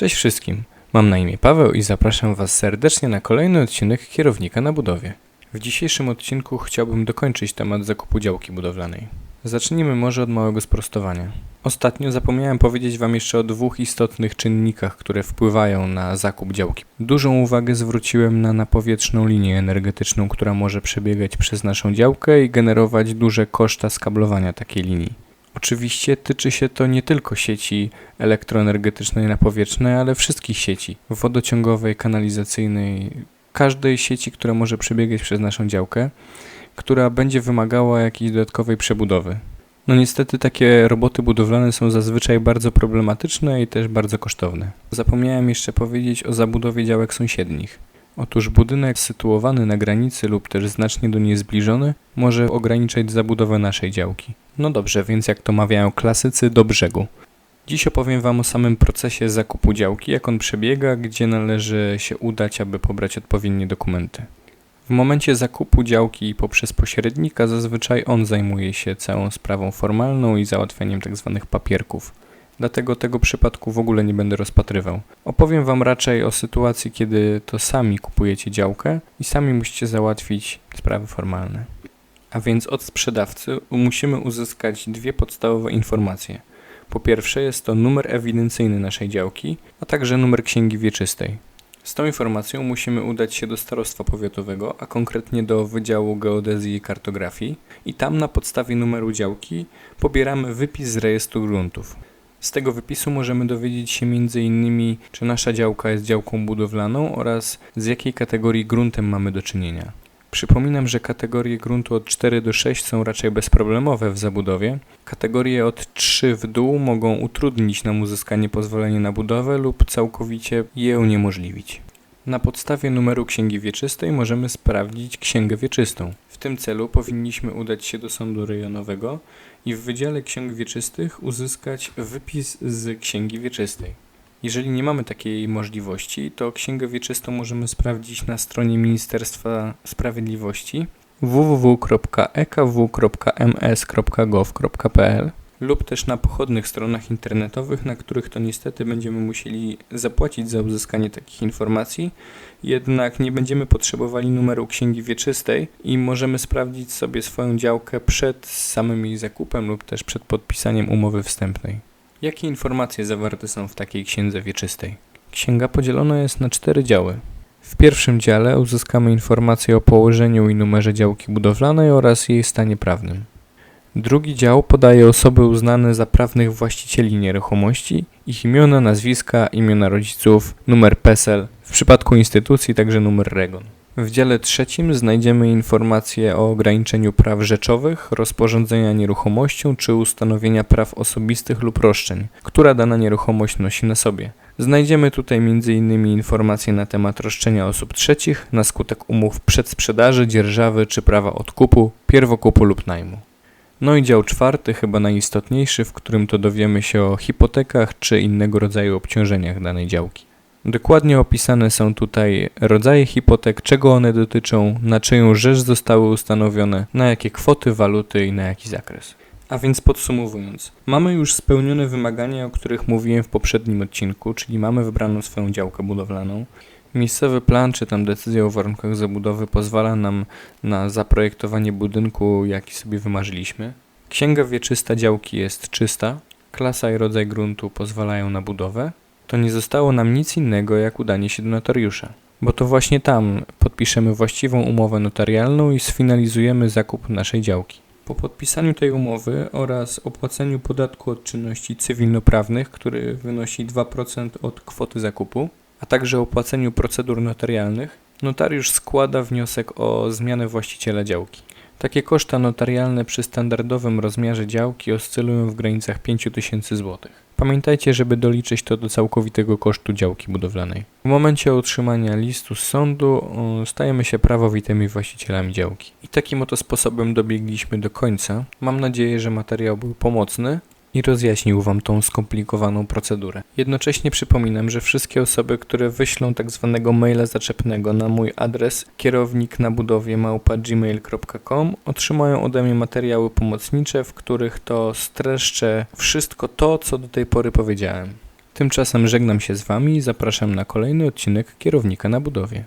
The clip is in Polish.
Cześć wszystkim, mam na imię Paweł i zapraszam Was serdecznie na kolejny odcinek Kierownika na budowie. W dzisiejszym odcinku chciałbym dokończyć temat zakupu działki budowlanej. Zacznijmy może od małego sprostowania. Ostatnio zapomniałem powiedzieć Wam jeszcze o dwóch istotnych czynnikach, które wpływają na zakup działki. Dużą uwagę zwróciłem na napowietrzną linię energetyczną, która może przebiegać przez naszą działkę i generować duże koszta skablowania takiej linii. Oczywiście tyczy się to nie tylko sieci elektroenergetycznej napowietrznej, ale wszystkich sieci wodociągowej, kanalizacyjnej, każdej sieci, która może przebiegać przez naszą działkę, która będzie wymagała jakiejś dodatkowej przebudowy. No niestety takie roboty budowlane są zazwyczaj bardzo problematyczne i też bardzo kosztowne. Zapomniałem jeszcze powiedzieć o zabudowie działek sąsiednich. Otóż budynek sytuowany na granicy lub też znacznie do niej zbliżony może ograniczać zabudowę naszej działki. No dobrze, więc jak to mawiają klasycy, do brzegu. Dziś opowiem Wam o samym procesie zakupu działki, jak on przebiega, gdzie należy się udać, aby pobrać odpowiednie dokumenty. W momencie zakupu działki poprzez pośrednika zazwyczaj on zajmuje się całą sprawą formalną i załatwianiem tzw. papierków. Dlatego tego przypadku w ogóle nie będę rozpatrywał. Opowiem Wam raczej o sytuacji, kiedy to sami kupujecie działkę i sami musicie załatwić sprawy formalne. A więc od sprzedawcy musimy uzyskać dwie podstawowe informacje. Po pierwsze jest to numer ewidencyjny naszej działki, a także numer księgi wieczystej. Z tą informacją musimy udać się do starostwa powiatowego, a konkretnie do Wydziału Geodezji i Kartografii i tam na podstawie numeru działki pobieramy wypis z rejestru gruntów. Z tego wypisu możemy dowiedzieć się m.in. czy nasza działka jest działką budowlaną oraz z jakiej kategorii gruntem mamy do czynienia. Przypominam, że kategorie gruntu od 4 do 6 są raczej bezproblemowe w zabudowie. Kategorie od 3 w dół mogą utrudnić nam uzyskanie pozwolenia na budowę lub całkowicie je uniemożliwić. Na podstawie numeru księgi wieczystej możemy sprawdzić księgę wieczystą. W tym celu powinniśmy udać się do sądu rejonowego i w Wydziale Ksiąg Wieczystych uzyskać wypis z księgi wieczystej. Jeżeli nie mamy takiej możliwości, to księgę wieczystą możemy sprawdzić na stronie Ministerstwa Sprawiedliwości www.ekw.ms.gov.pl lub też na pochodnych stronach internetowych, na których to niestety będziemy musieli zapłacić za uzyskanie takich informacji, jednak nie będziemy potrzebowali numeru księgi wieczystej i możemy sprawdzić sobie swoją działkę przed samym jej zakupem lub też przed podpisaniem umowy wstępnej. Jakie informacje zawarte są w takiej księdze wieczystej? Księga podzielona jest na cztery działy. W pierwszym dziale uzyskamy informacje o położeniu i numerze działki budowlanej oraz jej stanie prawnym. Drugi dział podaje osoby uznane za prawnych właścicieli nieruchomości, ich imiona, nazwiska, imiona rodziców, numer PESEL, w przypadku instytucji także numer REGON. W dziale trzecim znajdziemy informacje o ograniczeniu praw rzeczowych, rozporządzenia nieruchomością czy ustanowienia praw osobistych lub roszczeń, która dana nieruchomość nosi na sobie. Znajdziemy tutaj m.in. informacje na temat roszczenia osób trzecich na skutek umów przedsprzedaży, dzierżawy czy prawa odkupu, pierwokupu lub najmu. No i dział czwarty, chyba najistotniejszy, w którym to dowiemy się o hipotekach czy innego rodzaju obciążeniach danej działki. Dokładnie opisane są tutaj rodzaje hipotek, czego one dotyczą, na czyją rzecz zostały ustanowione, na jakie kwoty, waluty i na jaki zakres. A więc podsumowując, mamy już spełnione wymagania, o których mówiłem w poprzednim odcinku, czyli mamy wybraną swoją działkę budowlaną. Miejscowy plan czy tam decyzja o warunkach zabudowy pozwala nam na zaprojektowanie budynku, jaki sobie wymarzyliśmy. Księga wieczysta działki jest czysta, klasa i rodzaj gruntu pozwalają na budowę to nie zostało nam nic innego jak udanie się do notariusza. Bo to właśnie tam podpiszemy właściwą umowę notarialną i sfinalizujemy zakup naszej działki. Po podpisaniu tej umowy oraz opłaceniu podatku od czynności cywilnoprawnych, który wynosi 2% od kwoty zakupu, a także opłaceniu procedur notarialnych, notariusz składa wniosek o zmianę właściciela działki. Takie koszta notarialne przy standardowym rozmiarze działki oscylują w granicach 5000 zł. Pamiętajcie, żeby doliczyć to do całkowitego kosztu działki budowlanej. W momencie otrzymania listu z sądu stajemy się prawowitymi właścicielami działki. I takim oto sposobem dobiegliśmy do końca. Mam nadzieję, że materiał był pomocny i rozjaśnił Wam tą skomplikowaną procedurę. Jednocześnie przypominam, że wszystkie osoby, które wyślą tak zwanego maila zaczepnego na mój adres kierownik na budowie małpa.gmail.com otrzymają ode mnie materiały pomocnicze, w których to streszczę wszystko to, co do tej pory powiedziałem. Tymczasem żegnam się z Wami i zapraszam na kolejny odcinek Kierownika na budowie.